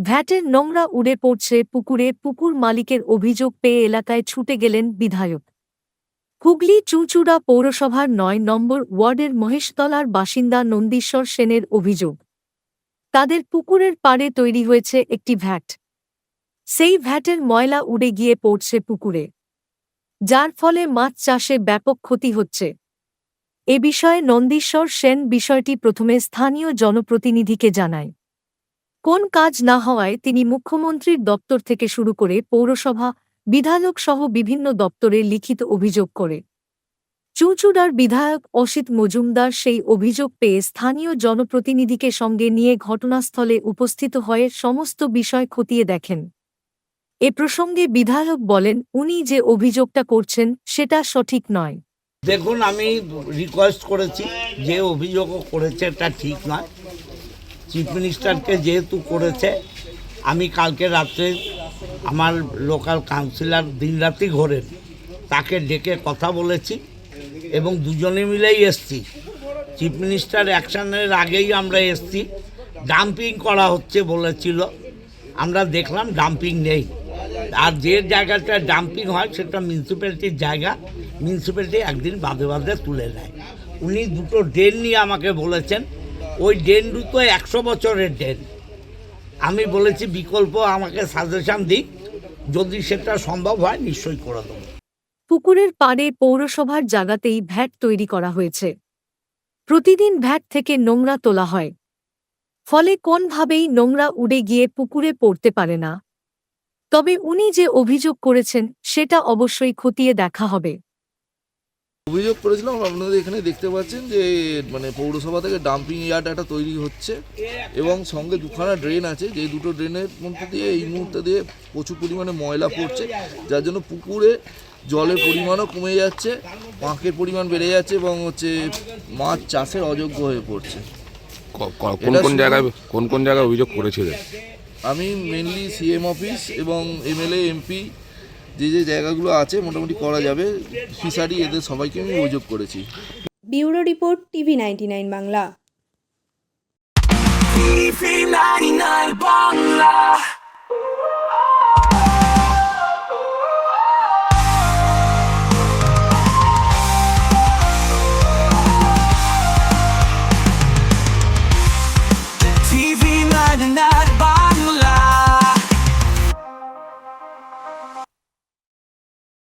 ভ্যাটের নোংরা উড়ে পড়ছে পুকুরে, পুকুর মালিকের অভিযোগ পেয়ে এলাকায় ছুটে গেলেন বিধায়ক। হুগলি চুঁচুড়া পৌরসভার নয় নম্বর ওয়ার্ডের মহেশতলার বাসিন্দা নন্দীশ্বর সেনের অভিযোগ। তাদের পুকুরের পাড়ে তৈরি হয়েছে একটি ভ্যাট। সেই ভ্যাটের ময়লা উড়ে গিয়ে পড়ছে পুকুরে। যার ফলে মাছ চাষে ব্যাপক ক্ষতি হচ্ছে। এ বিষয়ে নন্দীশ্বর সেন বিষয়টি প্রথমে স্থানীয় জনপ্রতিনিধিকে জানায়। কোন কাজ না হওয়ায় তিনি মুখ্যমন্ত্রীর দপ্তর থেকে শুরু করে পৌরসভা বিধায়ক সহ বিভিন্ন দপ্তরে লিখিত অভিযোগ করে। চুঁচুড়ার বিধায়ক অসিত মজুমদার সেই অভিযোগ পেয়ে স্থানীয় জনপ্রতিনিধিকে সঙ্গে নিয়ে ঘটনাস্থলে উপস্থিত হয়ে সমস্ত বিষয় খতিয়ে দেখেন। এ প্রসঙ্গে বিধায়ক বলেন, উনি যে অভিযোগটা করছেন, সেটা সঠিক নয়। দেখুন, আমি রিকোয়েস্ট করেছি, যে অভিযোগও করেছে, এটা ঠিক নয়। চিফ মিনিস্টারকে যেহেতু করেছে, আমি কালকে রাত্রে আমার লোকাল কাউন্সিলর দিনরাতি ঘোরেন, তাকে ডেকে কথা বলেছি এবং দুজনে মিলেই এসছি। চিফ মিনিস্টার অ্যাকশনের আগেই আমরা এসছি। ডাম্পিং করা হচ্ছে বলেছিল। আমরা দেখলাম ডাম্পিং নেই। আর যে জায়গাটা ডাম্পিং হয়, সেটা মিউনিসিপ্যালিটির জায়গা। মিউনিসিপ্যালিটি একদিন বাঁধে বাঁধে তুলে নেয়। উনি দুটো ড্রেন নিয়ে আমাকে বলেছেন, ওই ড্রেন দুটো একশো বছরের ড্রেন। আমি বলেছি, বিকল্প আমাকে সাজেশন দিক, যদি সেটা সম্ভব হয় নিশ্চয়ই করে দেবো। পুকুরের পাড়ে পৌরসভার জায়গাতেই ভ্যাট তৈরি করা হয়েছে। প্রতিদিন ভ্যাট থেকে নোংরা তোলা হয়। ফলে কোনভাবেই নোংরা উড়ে গিয়ে পুকুরে পড়তে পারে না। তবে উনি যে অভিযোগ করেছেন, সেটা অবশ্যই খতিয়ে দেখা হবে। অভিযোগ করেছিলাম আপনাদের এখানে দেখতে পাচ্ছেন যে মানে পৌরসভা থেকে ডাম্পিং ইয়ার্ড একটা তৈরি হচ্ছে এবং সঙ্গে দুখানা ড্রেন আছে। যে দুটো ড্রেনের মধ্যে দিয়ে এই মুহূর্তে দিয়ে প্রচুর পরিমাণে ময়লা পড়ছে যার জন্য পুকুরে জলের পরিমাণও কমে যাচ্ছে পাঁকের পরিমাণ বেড়ে যাচ্ছে এবং হচ্ছে মাছ চাষের অযোগ্য হয়ে পড়ছে। কোন কোন জায়গায় কোন কোন জায়গায় অভিযোগ করেছিলেন? আমি মেনলি সিএম অফিস এবং এমএলএ এমপি যে যে জায়গাগুলো আছে মোটামুটি করা যাবে। ফিশারি এদের সবাইকে আমি অভিযোগ করেছি। Bureau report TV ninety nine Bangla. TV 99 Bangla